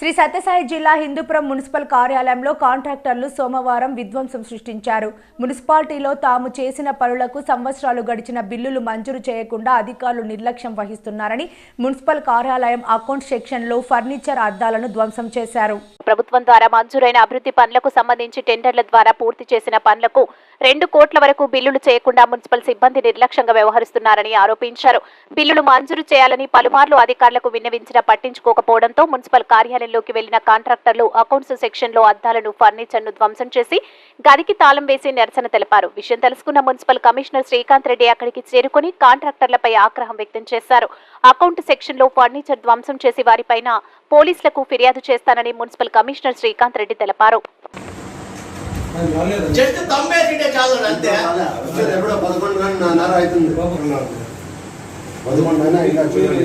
శ్రీ సత్యసాయి జిల్లా హిందూపురం మున్సిపల్ కార్యాలయంలో కాంట్రాక్టర్లు సోమవారం విధ్వంసం సృష్టించారు. మున్సిపాలిటీలో తాము చేసిన పనులకు సంవత్సరాలు గడిచిన బిల్లులు మంజూరు చేయకుండా అధికారులు నిర్లక్ష్యం వహిస్తున్నారని మున్సిపల్ కార్యాలయం అకౌంట్ సెక్షన్లో ఫర్నిచర్ అద్దాలను ధ్వంసం చేశారు. ప్రభుత్వం ద్వారా మంజూరైన అభివృద్ధి పనులకు సంబంధించి టెండర్ల ద్వారా పూర్తి చేసిన పనులకు రెండు కోట్ల వరకు బిల్లులు చేయకుండా మున్సిపల్ సిబ్బంది నిర్లక్ష్యంగా వ్యవహరిస్తున్నారని ఆరోపించారు. బిల్లులు మంజూరు చేయాలని పలుమార్లు అధికారులకు విన్నవించినా పట్టించుకోకపోవడంతో మున్సిపల్ కార్యాలయంలోకి వెళ్ళిన కాంట్రాక్టర్లు అకౌంట్స్ సెక్షన్లో అద్దాలను ఫర్నిచర్ను ధ్వంసం చేసి గదికి తాళం వేసి నిరసన తెలిపారు. విషయం తెలుసుకున్న మున్సిపల్ కమిషనర్ శ్రీకాంత్ రెడ్డి అక్కడికి చేరుకుని కాంట్రాక్టర్లపై ఆగ్రహం వ్యక్తం చేశారు. అకౌంట్ సెక్షన్లో ఫర్నిచర్ ధ్వంసం చేసి వారిపైన పోలీసులకు ఫిర్యాదు చేస్తానని మున్సిపల్ కమిషనర్ శ్రీకాంత్ రెడ్డి తెలిపారు. జస్ట్ తమ్మేసింటే చాలు అంతే. వచ్చేది ఎప్పుడో పదకొండు గంటన్నర అవుతుంది. పదకొండు అయినా ఇంకా చూడండి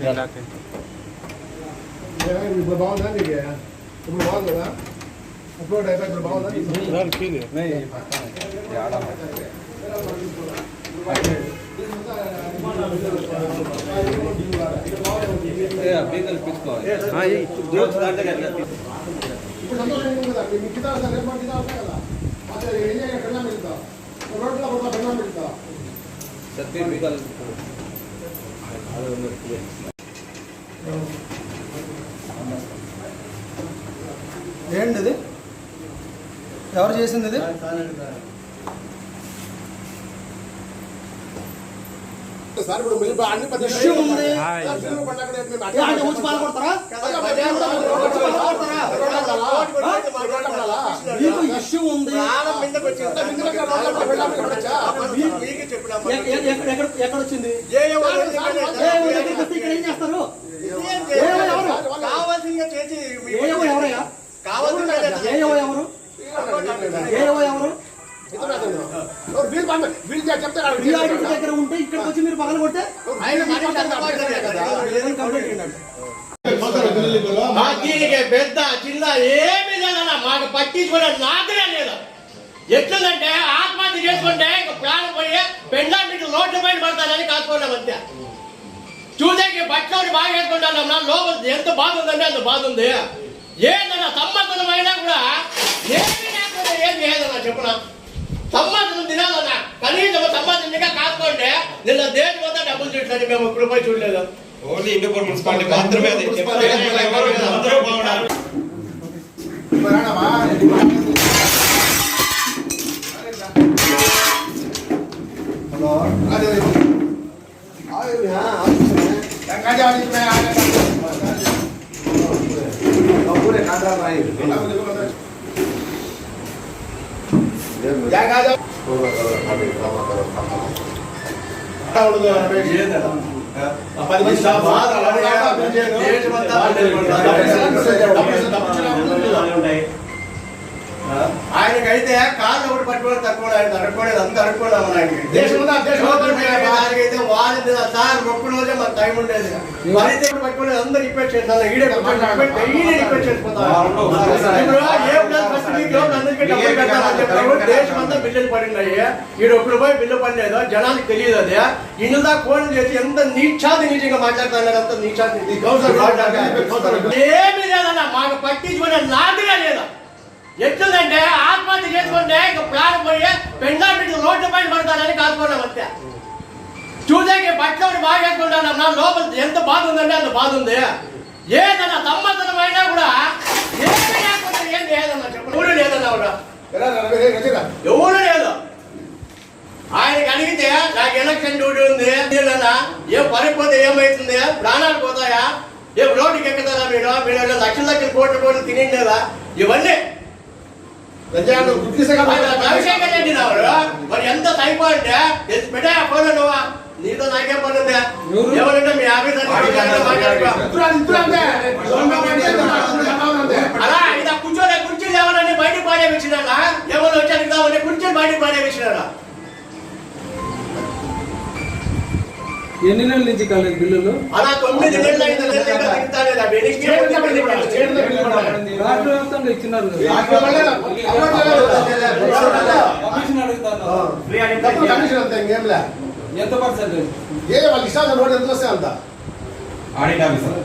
ఎవడన్నా మీకు చేతులు ఇప్పుడు బాగుందా నీకు ఇప్పుడు బాగుంది కదా అప్లోడ్ అయిపోయి ఇప్పుడు బాగుందా ఇప్పుడు సంతోషంగా ఉంది కదా మీకు కింద వస్తా రేపు కింద వస్తా కదా అసలు ఏం చేయాలి పెళ్ళాం పెడతా రోడ్లో పోతా పెళ్ళాం పెడతా ఏంటి ఇది ఎవరు చేసింది ఇది సార్ ఇప్పుడు మీరు అన్ని పెద్ద ఇష్యూ ఉంది. సార్, పిల్లలు పండగ రేపు మేము ఏ, అంటే వచ్చి పాల్గొడతారా వచ్చి పాల్గొడతారా మీకు ఇష్యూ ఉంది మీకే చెప్పినా ఎ- ఎ- ఎక్కడ ఎక్కడ ఎక్కడ వచ్చింది దగ్గరికి వస్తే ఇక్కడ ఏం చేస్తారు కావాల్సిందిగా చేసి ఎవరయ్యా? ఎవరు? ఎవరు? దగ్గర ఉంటే ఇక్కడికి వచ్చి మీరు పగల కొడితే పెద్ద చిన్న ఏమి లేదన్న. మాకు పట్టించుకునే నాకనే లేదు. ఎట్లుందంటే ఆత్మహత్య చేసుకుంటే ఇంక ప్రాణం పోయి పెండా మీకు రోడ్ల పైన పడతానని కాసుకోవడం అంతే. చూసేకి బట్టలు బాగా వేసుకుంటాను నా లోపల ఎంత బాధ ఉందంటే అంత బాధ ఉంది ఏందన్నా సంబంధం అయినా కూడా ఏమి లేకుండా ఏం చేయదన్నా చెప్పున సంబంధం తినాలన్నా కనీసం సంబంధంగా కాసుకోండి నిన్న దేని వద్ద డబ్బులు చూడలేదు మేము ఇప్పుడు పోయి చూడలేదు. ఓన్లీ హిందూపూర్ మున్సిపాలిటీ మాత్రమే అది. అందరూ బాగున్నారు. పది మంది స్టాఫ్ ఆయనకైతే కాళ్ళు ఒకటి పట్టుకోవడం తక్కువ ఆయన అడుక్కోలేదు అంత దేశమంతా ఆయనకైతే వాళ్ళ మీద సార్ ఒక్క రోజే మాకు టైం ఉండేది. మరైతే పట్టుకోలేదు అందరు రిక్వెస్ట్ చేస్తాను ఈడే రిక్వెస్ట్ చేసుకుంటాను వీక్లో అందరికీ డబ్బులు పెట్టాలని చెప్పారు దేశమంతా బిల్లులు పడినాయి ఈడు ఒక్కడు పోయి బిల్లు పడలేదు జనానికి తెలియదు అది ఫోన్ చేసి ఎంత నీచాది నీచంగా మాట్లాడుతున్నారు అంత ఏమి లేదన్న మాకు పట్టించుకునే నాదిగా లేదు. ఎట్లుందంటే ఆత్మహత్య చేసుకుంటే ఇంక ప్రాణం పోయి పెండా పెట్టి రోడ్ల పైన పడతానని కాసుకోవడం అంతే. చూసేకి బట్టలు బాగా వేసుకుంటాను నా లోపల ఎంత బాధ ఉందంటే అంత బాధ ఉంది. ఏదన్నా అయినా కూడా ఎవరు లేదు ఆయనకి అడిగితే నాకు ఎలక్షన్ డ్యూటీ ఉంది ఏ పనిపోతే ఏమవుతుంది ప్రాణాలు పోతాయా ఏ రోడ్డుకి ఎక్కుతారా మీరు మీరు లక్షల లక్షల కోట్ల కోట్లు తినేదా ఇవన్నీ ఆయన రవిశంకర్ రెడ్డి రావుడు మరి ఎంత టైప్ అంటే పెట్టా ఫోన్ నువ్వా నీతో నాకేం పని ఉంది ఎవరంటే మీ ఆఫీసర్ కమిషన్ అడుగుతాను. డబ్బులు కమిషన్ అంతే ఇంకేం లే. ఎంత పర్సెంటేజ్? ఏ వాళ్ళకి ఇష్టం నోట్ ఎంత వస్తే అంత? Audit officer.